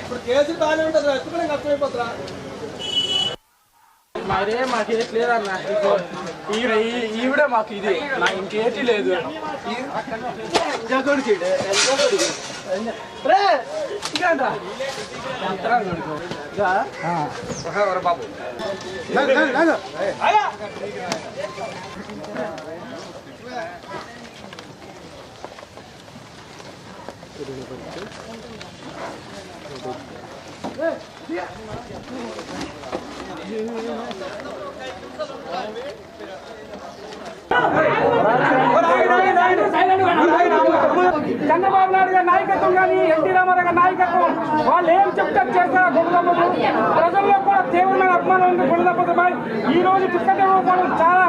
ఇప్పుడు కేసులు బాగానే ఉంటుంది ఎత్తుకునే కష్టమైపోతురా మరే మాకు ఏది లేదన్న ఈవిడ ఈవిడ మాకు ఇది. నాకు ఇంకేటి లేదు. ఈ- చంద్రబాబు నాయుడు గారి నాయకత్వం కానీ ఎన్టీ రామారావు గారి నాయకత్వం వాళ్ళు ఏం చెప్తారు చేస్తారా గుండెదప్పదు ప్రజల్లో కూడా తీవ్రమైన అభిమానం ఉంది గుండెదప్పదుపై ఈ రోజు టికెట్ ఇవ్వకపోవడం చాలా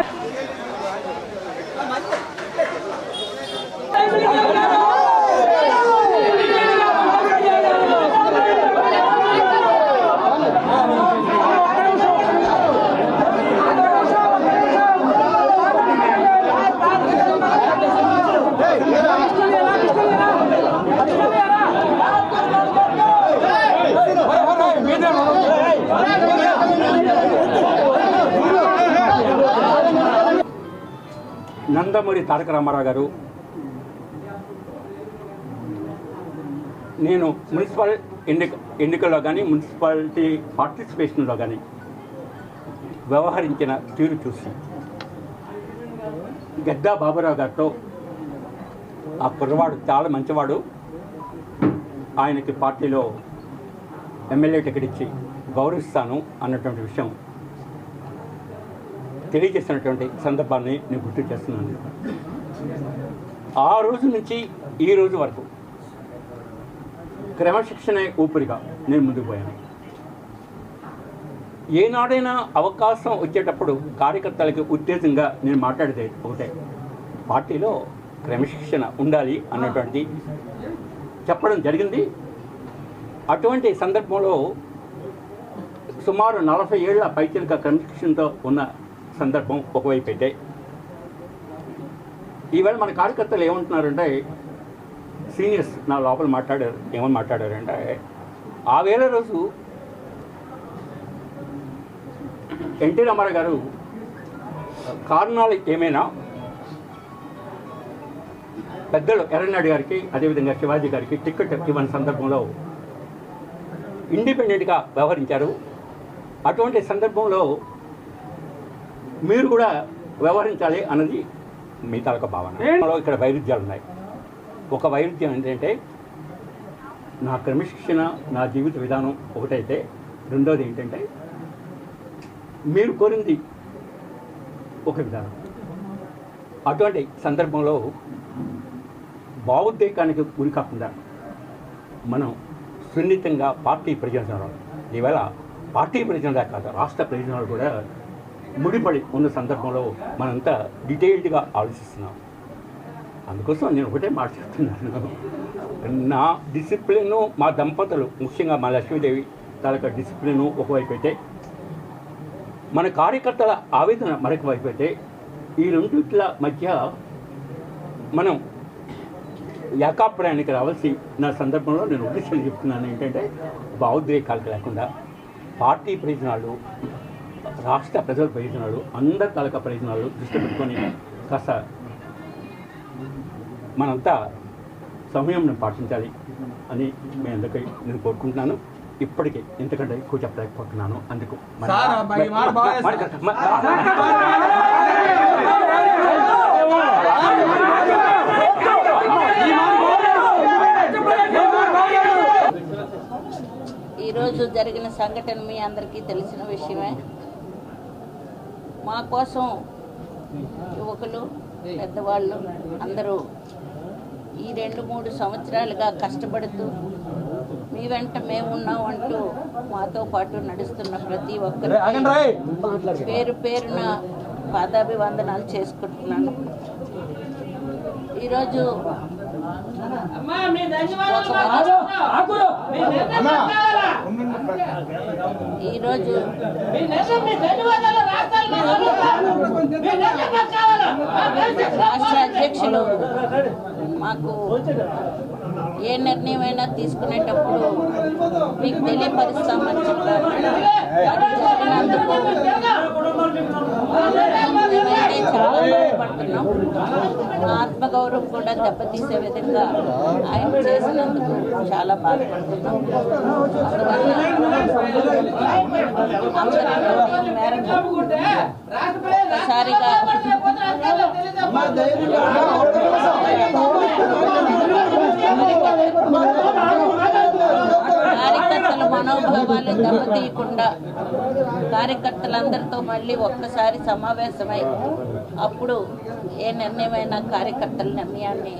నందమూరి తారక రామారావు గారు. నేను మున్సిపల్ ఎన్నిక ఎన్నికల్లో కానీ మున్సిపాలిటీ పార్టిసిపేషన్లో కానీ వ్యవహరించిన తీరు చూసి గద్దా బాబురావు గారితో ఆ కుర్రవాడు చాలా మంచివాడు. ఆయనకి పార్టీలో ఎమ్మెల్యే టికెట్ ఇచ్చి గౌరవిస్తాను అన్నటువంటి విషయం తెలియజేసినటువంటి సందర్భాన్ని నేను గుర్తు చేస్తున్నాను. ఆ రోజు నుంచి ఈ రోజు వరకు క్రమశిక్షణ ఊపిరిగా నేను ముందుకు పోయాను. ఏనాడైనా అవకాశం వచ్చేటప్పుడు కార్యకర్తలకి ఉత్తేజంగా నేను మాట్లాడేది ఒకటే. పార్టీలో క్రమశిక్షణ ఉండాలి అన్నటువంటి చెప్పడం జరిగింది. అటువంటి సందర్భంలో సుమారు నలభై ఏళ్ళ పైచిలక క్రమశిక్షణతో ఉన్న సందర్భం ఒకవైపు అయితే. ఈవేళ మన కార్యకర్తలు ఏమంటున్నారంటే సీనియర్స్ నా లోపల మాట్లాడారు ఏమని మాట్లాడారంటే ఆ వేళ రోజు ఎన్టీ రామారావు గారు కారణాలు ఏమైనా పెద్దలు ఎర్రనాయుడు గారికి అదేవిధంగా శివాజీ గారికి టికెట్ ఇవ్వని సందర్భంలో ఇండిపెండెంట్గా వ్యవహరించారు. అటువంటి సందర్భంలో మీరు కూడా వ్యవహరించాలి అన్నది మీ తాలూకా భావన. ఇక్కడ వైరుధ్యాలు ఉన్నాయి. ఒక వైరుధ్యం ఏంటంటే నా క్రమశిక్షణ నా జీవిత విధానం ఒకటైతే రెండోది ఏంటంటే మీరు కోరింది ఒక విధానం. అటువంటి సందర్భంలో భావోద్వేగానికి గురి కాకుండా మనం సున్నితంగా పార్టీ ప్రయోజనాలు. ఈవేళ పార్టీ ప్రయోజనాలే కాదు రాష్ట్ర ప్రయోజనాలు కూడా ముడిపడి ఉన్న సందర్భంలో మనంతా డీటెయిల్డ్గా ఆలోచిస్తున్నాం. అందుకోసం నేను ఒకటే మాట చెప్తున్నాను. నా డిసిప్లిను మా దంపతులు ముఖ్యంగా మా లక్ష్మీదేవి తాలూకా డిసిప్లిన్ ఒకవైపు అయితే మన కార్యకర్తల ఆవేదన మరొక వైపు అయితే ఈ రెండింటిల మధ్య మనం ఏకాప్రాయానికి రావాల్సి నా సందర్భంలో నేను ఉద్దేశం చెప్తున్నాను ఏంటంటే భావోద్రేకాలకు లేకుండా పార్టీ ప్రయోజనాలు రాష్ట్ర ప్రజల ప్రయోజనాలు అందరి తాలూకా ప్రయోజనాలు దృష్టి పెట్టుకొని కాస్త మనంతా సమయం పాటించాలి అని మీ అందరికీ నేను కోరుకుంటున్నాను. ఇప్పటికే ఇంతకంటే ఎక్కువ చెప్పలేకపోతున్నాను. అందుకు ఈరోజు జరిగిన సంఘటన మీ అందరికీ తెలిసిన విషయమే. మా కోసం యువకులు పెద్దవాళ్ళు అందరూ ఈ రెండు మూడు సంవత్సరాలుగా కష్టపడుతూ మీ వెంట మేమున్నాం అంటూ మాతో పాటు నడుస్తున్న ప్రతి ఒక్కరు పేరు పేరున పాదాభివందనాలు చేసుకుంటున్నాను. ఈరోజు ఈరోజు రాష్ట్ర అధ్యక్షులు మాకు ఏ నిర్ణయమైనా తీసుకునేటప్పుడు మీకు తెలియపరుస్తామని చెప్పారు అది జరిగినందుకు ఆత్మగౌరవం కూడా దెబ్బతీసే విధంగా ఆయన చేసినందుకు చాలా బాధపడుతున్నాం. ఒకసారిగా కార్యకర్తల మనోభావాలు దెబ్బతీయకుండా కార్యకర్తలందరితో మళ్ళీ ఒక్కసారి సమావేశమై అప్పుడు ఏ నిర్ణయమైన కార్యకర్తల నిర్ణయాన్ని